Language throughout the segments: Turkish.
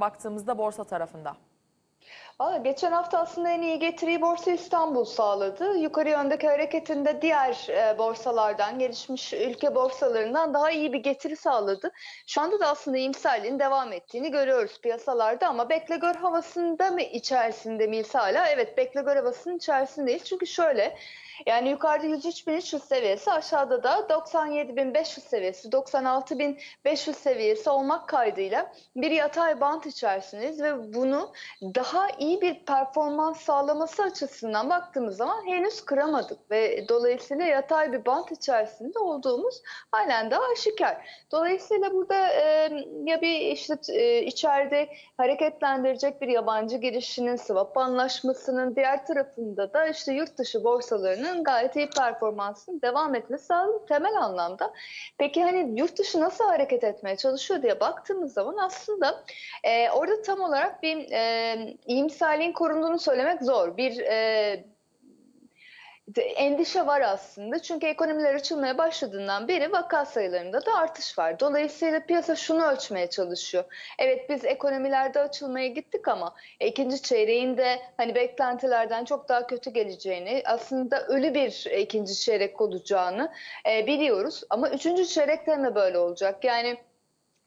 baktığımızda borsa tarafında? Valla geçen hafta aslında en iyi getiriyi Borsa İstanbul sağladı. Yukarı yöndeki hareketinde diğer e, borsalardan, gelişmiş ülke borsalarından daha iyi bir getiri sağladı. Şu anda da aslında iyimserliğin devam ettiğini görüyoruz piyasalarda ama bekle gör havasında mı içerisinde miyiz hala? Evet bekle gör havasının içerisindeyiz. Çünkü şöyle yani yukarıda 103.300 seviyesi aşağıda da 97.500 seviyesi 96.500 seviyesi olmak kaydıyla bir yatay bant içerisindeyiz ve bunu daha iyi bir performans sağlaması açısından baktığımız zaman henüz kıramadık ve dolayısıyla yatay bir bant içerisinde olduğumuz halen daha aşikar. Dolayısıyla burada e, ya bir işte e, içeride hareketlendirecek bir yabancı girişinin swap anlaşmasının diğer tarafında da işte yurt dışı borsalarının gayet iyi performansının devam etmesi lazım temel anlamda. Peki hani yurt dışı nasıl hareket etmeye çalışıyor diye baktığımız zaman aslında e, orada tam olarak bir e, iyimserliğin korunduğunu söylemek zor. Bir e, endişe var aslında. Çünkü ekonomiler açılmaya başladığından beri vaka sayılarında da artış var. Dolayısıyla piyasa şunu ölçmeye çalışıyor. Evet biz ekonomilerde açılmaya gittik ama ikinci çeyreğin de hani beklentilerden çok daha kötü geleceğini, aslında ölü bir ikinci çeyrek olacağını e, biliyoruz. Ama üçüncü çeyrekte mi böyle olacak? Yani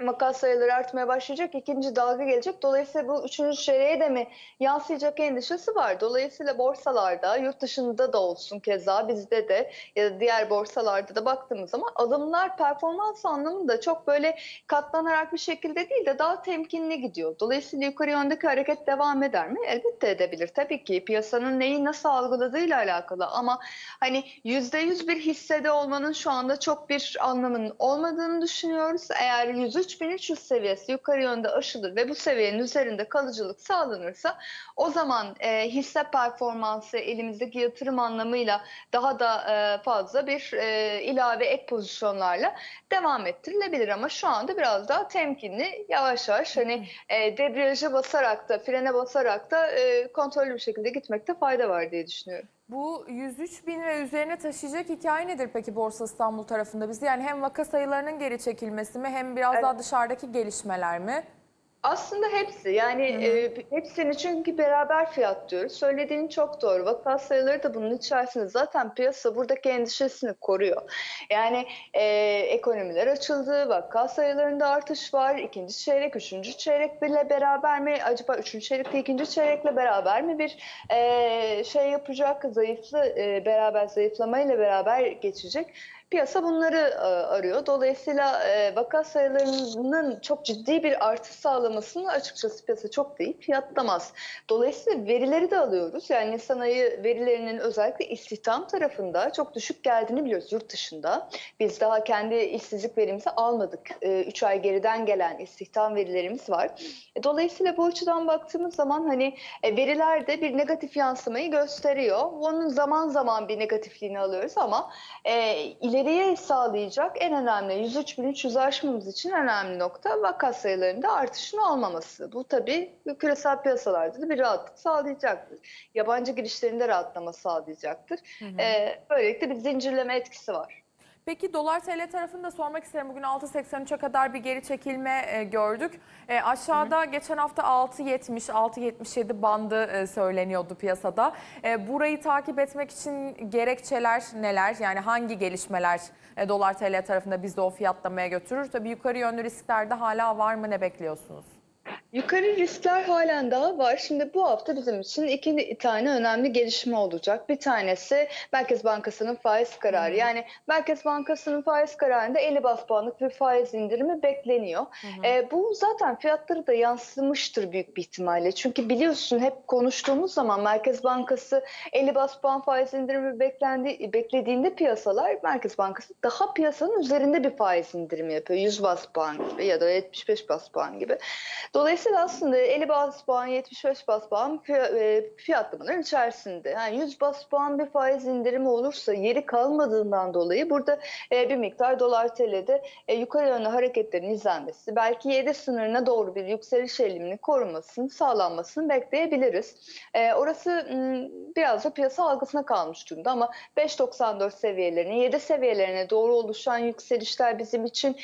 vaka sayıları artmaya başlayacak, ikinci dalga gelecek. Dolayısıyla bu üçüncü çeyreğe de mi yansıyacak endişesi var. Dolayısıyla borsalarda, yurt dışında da olsun keza bizde de ya da diğer borsalarda da baktığımız zaman alımlar performans anlamında çok böyle katlanarak bir şekilde değil de daha temkinli gidiyor. Dolayısıyla yukarı yöndeki hareket devam eder mi? Elbette edebilir. Tabii ki piyasanın neyi nasıl algıladığıyla alakalı ama hani %100 bir hissede olmanın şu anda çok bir anlamının olmadığını düşünüyoruz. Eğer 103.300 seviyesi yukarı yönde aşılır ve bu seviyenin üzerinde kalıcılık sağlanırsa o zaman e, hisse performansı elimizdeki yatırım anlamıyla daha da e, fazla bir e, ilave ek pozisyonlarla devam ettirilebilir ama şu anda biraz daha temkinli yavaş yavaş hani e, debriyaja basarak da frene basarak da e, kontrollü bir şekilde gitmekte fayda var diye düşünüyorum. Bu 103 bin ve üzerine taşıyacak hikaye nedir peki Borsa İstanbul tarafında bizi? Yani hem vaka sayılarının geri çekilmesi mi hem biraz Evet. daha dışarıdaki gelişmeler mi? Aslında hepsi yani e, hepsini çünkü beraber fiyatlıyoruz. Söylediğin çok doğru. Vaka sayıları da bunun içerisinde. Zaten piyasa buradaki endişesini koruyor. Yani e, ekonomiler açıldı, vaka sayılarında artış var. İkinci çeyrek, üçüncü çeyrek bile beraber mi? Acaba üçüncü çeyrekle ikinci çeyrekle beraber mi bir e, şey yapacak? Zayıflı e, beraber zayıflamayla beraber geçecek. Piyasa bunları e, arıyor. Dolayısıyla e, vaka sayılarının çok ciddi bir artış sağlamasını açıkçası piyasa çok değil fiyatlamaz. Dolayısıyla verileri de alıyoruz. Yani sanayi verilerinin özellikle istihdam tarafında çok düşük geldiğini biliyoruz yurt dışında. Biz daha kendi işsizlik verimizi almadık. 3 ay geriden gelen istihdam verilerimiz var. E, Dolayısıyla bu açıdan baktığımız zaman hani e, veriler de bir negatif yansımayı gösteriyor. Onun zaman zaman bir negatifliğini alıyoruz ama e, ileriye sağlayacak en önemli 103.300 aşmamız için önemli nokta vaka sayılarında artışın olmaması. Bu tabii küresel piyasalarda da bir rahatlık sağlayacaktır. Yabancı girişlerinde rahatlama sağlayacaktır. E, böylelikle bir zincirleme etkisi var. Peki dolar TL tarafını da sormak isterim. Bugün 6.83'e kadar bir geri çekilme e, gördük. E, aşağıda geçen hafta 6.70, 6.77 bandı e, söyleniyordu piyasada. E, burayı takip etmek için gerekçeler neler? Yani hangi gelişmeler e, dolar TL tarafında bizi o fiyatlamaya götürür? Tabii yukarı yönlü riskler de hala var mı? Ne bekliyorsunuz? Yukarı riskler halen daha var. Şimdi bu hafta bizim için iki tane önemli gelişme olacak. Bir tanesi Merkez Bankası'nın faiz kararı. Yani Merkez Bankası'nın faiz kararında 50 bas puanlık bir faiz indirimi bekleniyor. Ee, bu zaten fiyatları da yansımıştır büyük bir ihtimalle. Çünkü biliyorsun hep konuştuğumuz zaman Merkez Bankası 50 bas puan faiz indirimi beklendi, beklediğinde piyasalar Merkez Bankası daha piyasanın üzerinde bir faiz indirimi yapıyor. 100 bas puan gibi ya da 75 bas puan gibi. Dolayısıyla aslında 50 bas puan, 75 bas puan e, fiyatlamaların içerisinde. Yani 100 bas puan bir faiz indirimi olursa yeri kalmadığından dolayı burada e, bir miktar dolar TL'de e, yukarı yönlü hareketlerin izlenmesi, belki 7 sınırına doğru bir yükseliş eğilimini korumasını, sağlanmasını bekleyebiliriz. Orası biraz da piyasa algısına kalmış durumda ama 5.94 seviyelerine, 7 seviyelerine doğru oluşan yükselişler bizim için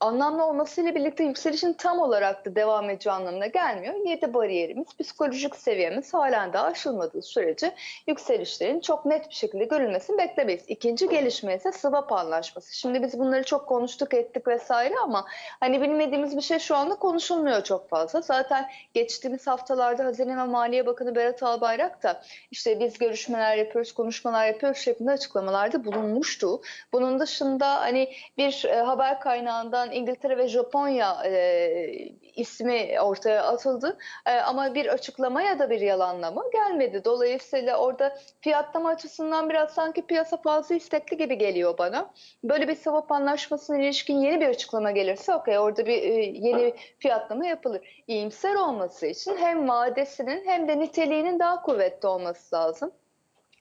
anlamlı olmasıyla birlikte yükselişin tam olarak da devam edeceği anlamına gelmiyor. 7 bariyerimiz, psikolojik seviyemiz halen daha aşılmadığı sürece yükselişlerin çok net bir şekilde görülmesini beklemeyiz. İkinci gelişme ise swap anlaşması. Şimdi biz bunları çok konuştuk ettik vesaire ama hani bilmediğimiz bir şey şu anda konuşulmuyor çok fazla. Zaten geçtiğimiz haftalarda Hazine ve Maliye Bakanı Berat Albayrak da işte biz görüşmeler yapıyoruz, konuşmalar yapıyoruz şeklinde açıklamalarda bulunmuştu. Bunun dışında hani bir e, haber kaynağından İngiltere ve Japonya e, ismi ortaya atıldı. E, ama bir açıklama ya da bir yalanlama gelmedi. Dolayısıyla orada fiyatlama açısından biraz sanki piyasa fazla istekli gibi geliyor bana. Böyle bir swap anlaşmasına ilişkin yeni bir açıklama gelirse okey orada bir e, yeni fiyatlama yapılır. İyimser olması için hem vadesinin hem de niteliğinin daha kuvvetli olması lazım.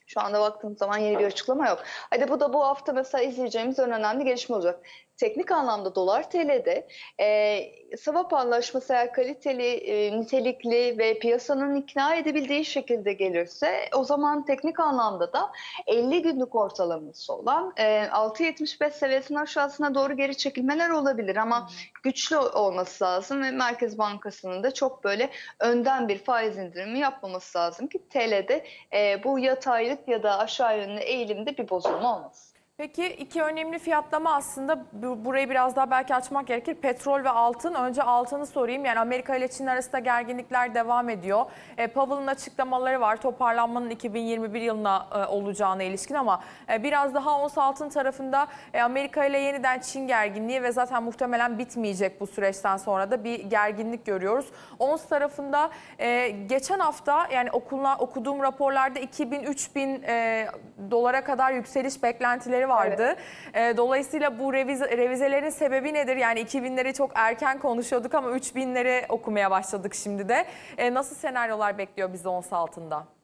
Şu anda baktığım zaman yeni bir açıklama yok. Hadi bu da bu hafta mesela izleyeceğimiz en önemli gelişme olacak. Teknik anlamda dolar TL'de e, swap anlaşması eğer kaliteli, e, nitelikli ve piyasanın ikna edebildiği şekilde gelirse o zaman teknik anlamda da 50 günlük ortalaması olan e, 6.75 seviyesinin aşağısına doğru geri çekilmeler olabilir ama güçlü olması lazım ve Merkez Bankası'nın da çok böyle önden bir faiz indirimi yapmaması lazım ki TL'de e, bu yataylık ya da aşağı yönlü eğilimde bir bozulma olmasın. Peki iki önemli fiyatlama aslında bu- burayı biraz daha belki açmak gerekir. Petrol ve altın. Önce altını sorayım. Yani Amerika ile Çin arasında gerginlikler devam ediyor. E, Powell'ın açıklamaları var. Toparlanmanın 2021 yılına e, olacağına ilişkin ama e, biraz daha ons altın tarafında e, Amerika ile yeniden Çin gerginliği ve zaten muhtemelen bitmeyecek bu süreçten sonra da bir gerginlik görüyoruz. Ons tarafında e, geçen hafta yani okuluna, okuduğum raporlarda 2000-3000 e, dolara kadar yükseliş beklentileri vardı. E, dolayısıyla bu revize, revizelerin sebebi nedir? Yani 2000'leri çok erken konuşuyorduk ama 3000'leri okumaya başladık şimdi de. E, nasıl senaryolar bekliyor bizi ons altında?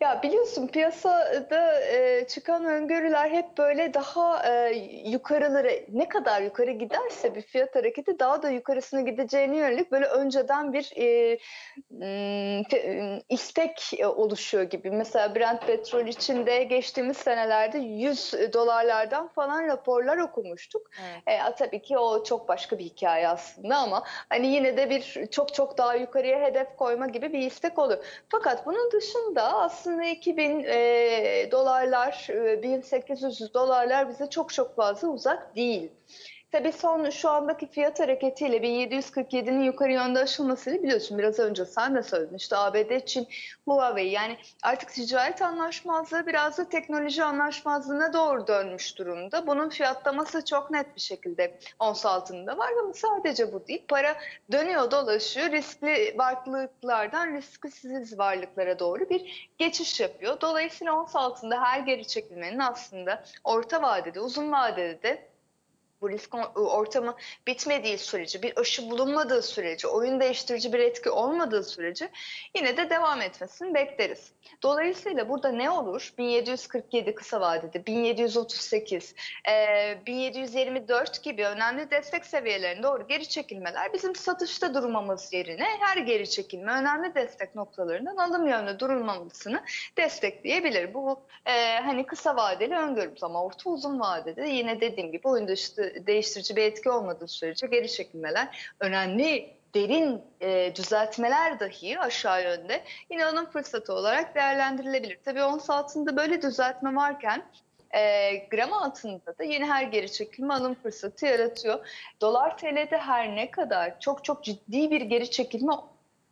Ya biliyorsun piyasada e, çıkan öngörüler hep böyle daha e, yukarılara ne kadar yukarı giderse bir fiyat hareketi daha da yukarısına gideceğine yönelik böyle önceden bir e, te- istek e, oluşuyor gibi. Mesela Brent petrol içinde geçtiğimiz senelerde 100 dolarlardan falan raporlar okumuştuk. Evet. E, tabii ki o çok başka bir hikaye aslında ama hani yine de bir çok çok daha yukarıya hedef koyma gibi bir istek olur. Fakat bunun dışında aslında 2000 e, dolarlar, e, 1800 dolarlar bize çok çok fazla uzak değil. Tabii son şu andaki fiyat hareketiyle 1747'nin yukarı yönde aşılmasını biliyorsun biraz önce sen de söyledin işte ABD için Huawei yani artık ticaret anlaşmazlığı biraz da teknoloji anlaşmazlığına doğru dönmüş durumda. Bunun fiyatlaması çok net bir şekilde ons altında var ama sadece bu değil. Para dönüyor dolaşıyor riskli varlıklardan risksiz varlıklara doğru bir geçiş yapıyor. Dolayısıyla ons altında her geri çekilmenin aslında orta vadede uzun vadede de bu risk or- ortamı bitmediği sürece, bir aşı bulunmadığı sürece, oyun değiştirici bir etki olmadığı sürece yine de devam etmesini bekleriz. Dolayısıyla burada ne olur? 1747 kısa vadede, 1738, e, 1724 gibi önemli destek seviyelerine doğru geri çekilmeler bizim satışta durmamız yerine her geri çekilme önemli destek noktalarından alım yönlü durulmamasını destekleyebilir. Bu hani kısa vadeli öngörümüz ama orta uzun vadede yine dediğim gibi oyun dışı değiştirici bir etki olmadığı sürece geri çekilmeler önemli derin e, düzeltmeler dahi aşağı yönde yine alım fırsatı olarak değerlendirilebilir. Tabii ons altında böyle düzeltme varken e, gram altında da yine her geri çekilme alım fırsatı yaratıyor. Dolar TL'de her ne kadar çok çok ciddi bir geri çekilme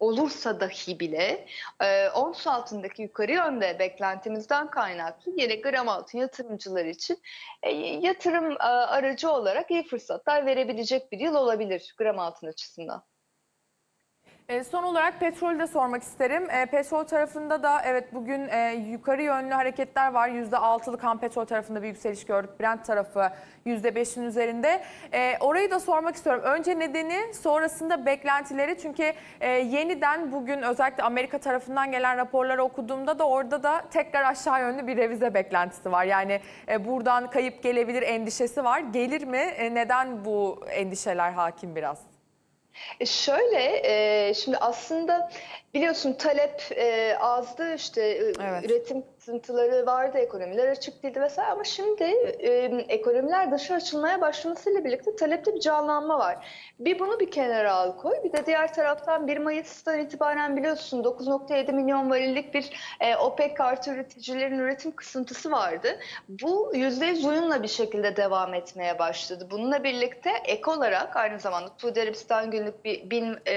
olursa dahi bile e, ons altındaki yukarı yönde beklentimizden kaynaklı yine gram altın yatırımcılar için e, yatırım e, aracı olarak iyi fırsatlar verebilecek bir yıl olabilir gram altın açısından. E, Son olarak petrolü de sormak isterim. E, Petrol tarafında da evet bugün e, yukarı yönlü hareketler var. %6'lık ham petrol tarafında bir yükseliş gördük. Brent tarafı %5'in üzerinde. Orayı da sormak istiyorum. Önce nedeni sonrasında beklentileri. Çünkü yeniden bugün özellikle Amerika tarafından gelen raporları okuduğumda da orada da tekrar aşağı yönlü bir revize beklentisi var. Yani buradan kayıp gelebilir endişesi var. Gelir mi? Neden bu endişeler hakim biraz? E şöyle, e, şimdi aslında biliyorsun talep e, azdı işte e, Evet. üretim kısıntıları vardı, ekonomiler açık değildi vesaire ama şimdi e, ekonomiler dışa açılmaya başlamasıyla birlikte talepte bir canlanma var. Bir bunu bir kenara al koy. Bir de diğer taraftan 1 Mayıs'tan itibaren biliyorsun 9.7 milyon varillik bir e, OPEC artı üreticilerin üretim kısıntısı vardı. Bu %100 uyumla bir şekilde devam etmeye başladı. Bununla birlikte ek olarak aynı zamanda Suudi Arabistan günlük bir 1000 e,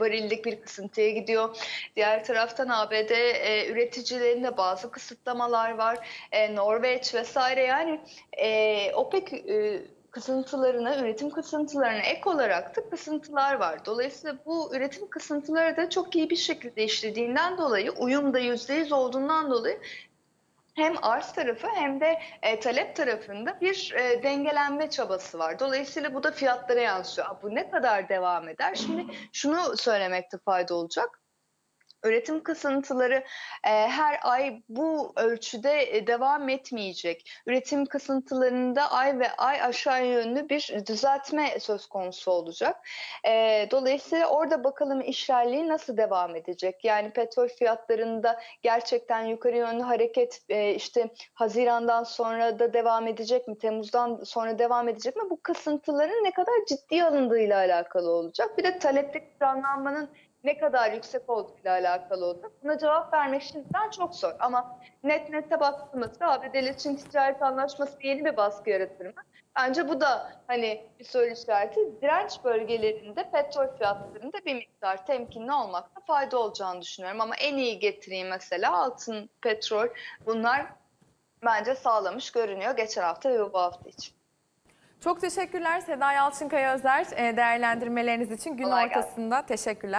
varillik bir kısıntıya gidiyor. Diğer taraftan ABD e, üreticilerinde bazı kısıtlamalar var. E, Norveç vesaire yani e, OPEC e, kısıntılarına, üretim kısıntılarına ek olarak da kısıntılar var. Dolayısıyla bu üretim kısıntıları da çok iyi bir şekilde işlediğinden dolayı, uyum da %100 olduğundan dolayı hem arz tarafı hem de e, talep tarafında bir e, dengelenme çabası var. Dolayısıyla bu da fiyatlara yansıyor. Bu ne kadar devam eder? Şimdi şunu söylemekte fayda olacak. Üretim kısıntıları e, her ay bu ölçüde e, devam etmeyecek. Üretim kısıntılarında ay ve ay aşağı yönlü bir düzeltme söz konusu olacak. E, dolayısıyla orada bakalım işlerliği nasıl devam edecek? Yani petrol fiyatlarında gerçekten yukarı yönlü hareket e, işte Haziran'dan sonra da devam edecek mi? Temmuz'dan sonra devam edecek mi? Bu kısıntıların ne kadar ciddiye alındığıyla alakalı olacak. Bir de talepteki canlanmanın ne kadar yüksek olduğuyla alakalı olacak. Buna cevap vermek şimdiden çok zor. Ama net nete baktığımızda ABD ile Çin ticaret anlaşması yeni bir baskı yaratır mı? Bence bu da hani bir soru işareti. Direnç bölgelerinde petrol fiyatlarında bir miktar temkinli olmakta fayda olacağını düşünüyorum. Ama en iyi getireyim mesela altın, petrol bunlar bence sağlamış görünüyor geçen hafta ve bu hafta için. Çok teşekkürler Seda Yalçınkaya Özer e, değerlendirmeleriniz için gün Kolay gelsin. ortasında teşekkürler.